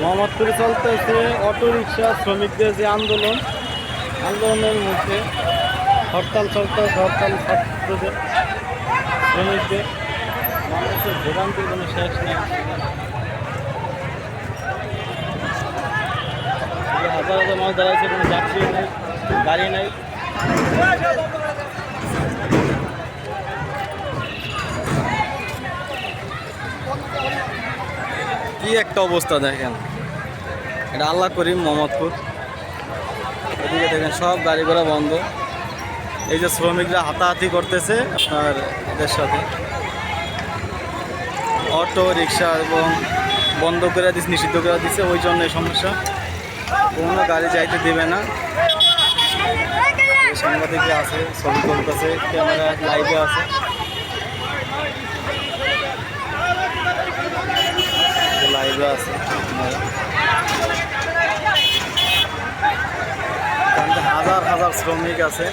মোহাম্মদপুরে চলতেছে auto rickshaw শ্রমিকদের যে আন্দোলন, আন্দোলনের মধ্যে হরতাল চলতেছে, হরতাল ছাত্রদের, শ্রমিকদের। মানুষের ভোগান্তির কোনো শেষ নেই। হাজার হাজার মানুষ দাঁড়াইছে কোনো যাত্রী নেই, গাড়ি নেই। কি একটা অবস্থা দেখেন। এটা আল্লাহ করিম মোহাম্মদপুর। এদিকে দেখেন সব গাড়ি ঘোড়া বন্ধ। এই যে শ্রমিকরা হাতাহাতি করতেছে আপনার এদের সাথে। অটো, রিক্সা এবং বন্ধ করে দিচ্ছে নিষিদ্ধ করে দিচ্ছে ওই জন্য এই সমস্যা। কোনো গাড়ি যাইতে দেবে না। সাংবাদিকরা আছে, ছবি তুলতেছে, ক্যামেরা লাইভে আছে লাইভে আছে আপনারা এখানে হাজার হাজার শ্রমিক আছে।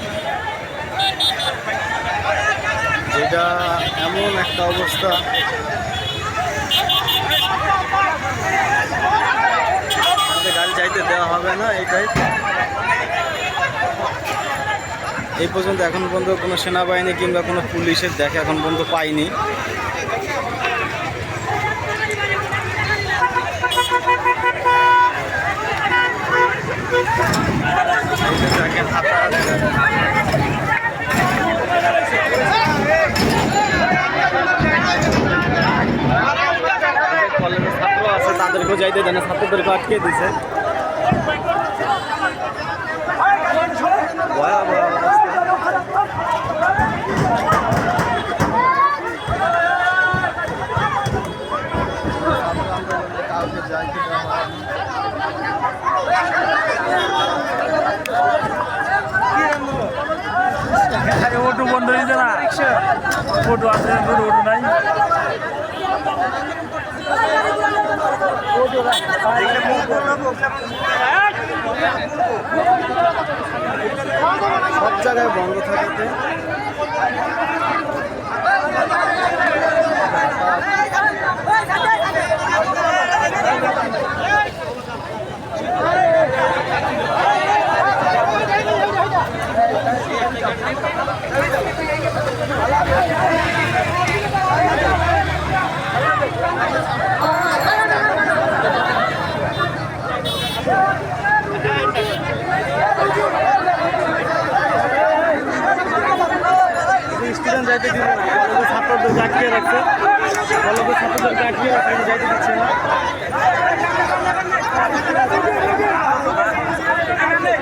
যেটা এমন একটা অবস্থা। গাড়ি যাইতে দেওয়া হবে না এটাই। এই পর্যন্ত এখন পর্যন্ত কোনো সেনাবাহিনী কিংবা কোনো পুলিশের দেখা এখন পর্যন্ত পাইনি এই যে দেখেন হাতা কলেজের ছাত্র আছে তাদেরকেও যাইতে দেয় না ছাত্রদেরকে আটকে দিছে। যাইতে দেওয়া হয় না। অটো বন্ধ হয়েছে অটো আছে অটো নাই সব জায়গায় বন্ধ থাকাতে স্টুডেন্ট যাইতে দিবে না। কলেজের ছাত্রদেরকে আটকে রাখছে। কলেজের ছাত্রদেরকে আটকে রাখছে যাইতে দিচ্ছে না।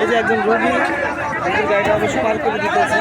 এই যে একজন রোগী, একজন গাড়িটা অবশ্য পার করে দিতেছে